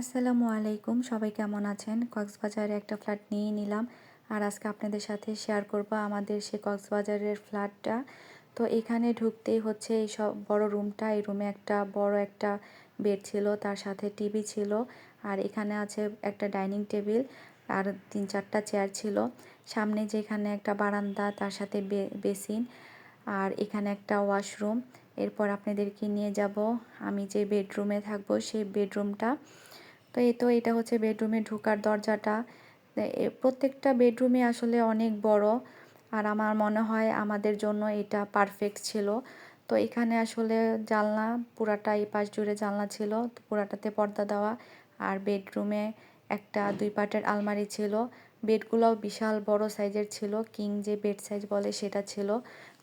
আসসালামু আলাইকুম। সবাই কেমন আছেন? কক্সবাজারে একটা ফ্ল্যাট নিয়ে নিলাম আর আজকে আপনাদের সাথে শেয়ার করব আমাদের সে কক্সবাজারের ফ্ল্যাটটা। তো এখানে ঢুকতেই হচ্ছে এই সব বড় রুমটা। এই রুমে একটা বড় একটা বেড ছিল, তার সাথে টিভি ছিল আর এখানে আছে একটা ডাইনিং টেবিল আর তিন চারটা চেয়ার ছিল। সামনে যেখানে একটা বারান্দা, তার সাথে বেসিন আর এখানে একটা ওয়াশরুম। এরপর আপনাদেরকে নিয়ে যাব। আমি যে বেডরুমে থাকব সেই বেডরুমটা। তো এই তো এটা হচ্ছে বেডরুমে ঢোকার দরজাটা। প্রত্যেকটা বেডরুমে আসলে অনেক বড়। আর আমার মনে হয় আমাদের জন্য এটা পারফেক্ট ছিল। তো এখানে আসলে জানলা পুরাটা এই পাশ জুড়ে জানলা ছিল। তো পুরাটাতে পর্দা দেওয়া। আর বেডরুমে একটা দুই পাটের আলমারি ছিল। বেডগুলোও বিশাল বড় সাইজের ছিল। কিং যে বেড সাইজ বলে সেটা ছিল।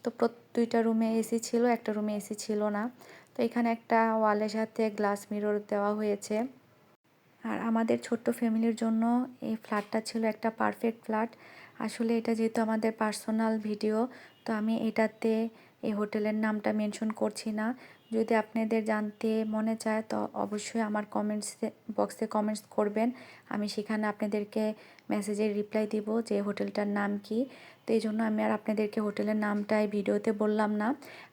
তো দুইটা রুমে এসি ছিল, একটা রুমে এসি ছিল না। তো এখানে একটা ওয়ালের সাথে গ্লাস মিরর দেওয়া হয়েছে। আর আমাদের ছোট্ট ফ্যামিলির জন্য এই ফ্ল্যাটটা ছিল একটা পারফেক্ট ফ্ল্যাট। আসলে এটা যেহেতু আমাদের পার্সোনাল ভিডিও, তো আমি এটাতে এই হোটেলের নামটা মেনশন করছি না। যদি আপনাদের জানতে মনে চায়, তো অবশ্যই আমার কমেন্টস বক্সে কমেন্টস করবেন। আমি সেখানে আপনাদেরকে মেসেজের রিপ্লাই দিব যে হোটেলটার নাম কি। তো এই জন্য আমি আর আপনাদেরকে হোটেলের নামটাই ভিডিওতে বললাম না।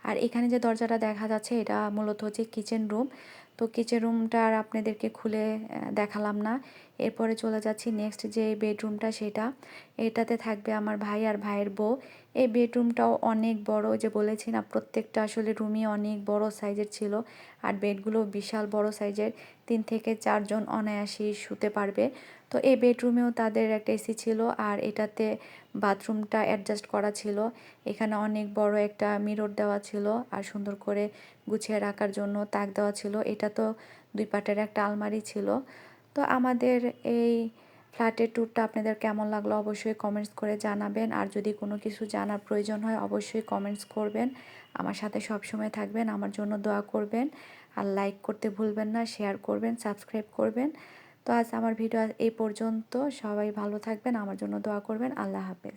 আর এখানে যে দরজাটা দেখা যাচ্ছে, এটা মূলত হচ্ছে কিচেন রুম। তো কিচেন রুমটা আর আপনাদেরকে খুলে দেখালাম না। এরপরে চলে যাচ্ছি নেক্সট যে বেডরুমটা সেটা। এটাতে থাকবে আমার ভাই আর ভাইয়ের বউ। এই বেডরুমটাও অনেক বড় যে বলেছি না, প্রত্যেকটা আসলে রুমই অনেক বড় সাইজের ছিল। আর বেডগুলো বিশাল বড় সাইজের তিন থেকে চারজন অনায়াসী শুতে পারবে। তো এই বেডরুমেও তাদের একটা এসি ছিল আর এটাতে বাথরুমটা অ্যাডজাস্ট করা ছিল। এখানে অনেক বড় একটা মিরর দেওয়া ছিল আর সুন্দর করে গুছিয়ে রাখার জন্য তাক দেওয়া ছিল। এটা তো দুই পাটের একটা আলমারি ছিল। তো আমাদের এই ফ্ল্যাটের ট্যুরটা আপনাদের কেমন লাগল অবশ্যই কমেন্টস করে জানাবেন। আর যদি কোনো কিছু জানার প্রয়োজন হয়, অবশ্যই কমেন্টস করবেন। আমার সাথে সবসময় থাকবেন, আমার জন্য দোয়া করবেন। আর লাইক করতে ভুলবেন না শেয়ার করবেন সাবস্ক্রাইব করবেন। তো আজ আমার ভিডিও এই পর্যন্ত। সবাই ভালো থাকবেন, আমার জন্য দোয়া করবেন। আল্লাহ হাফেজ।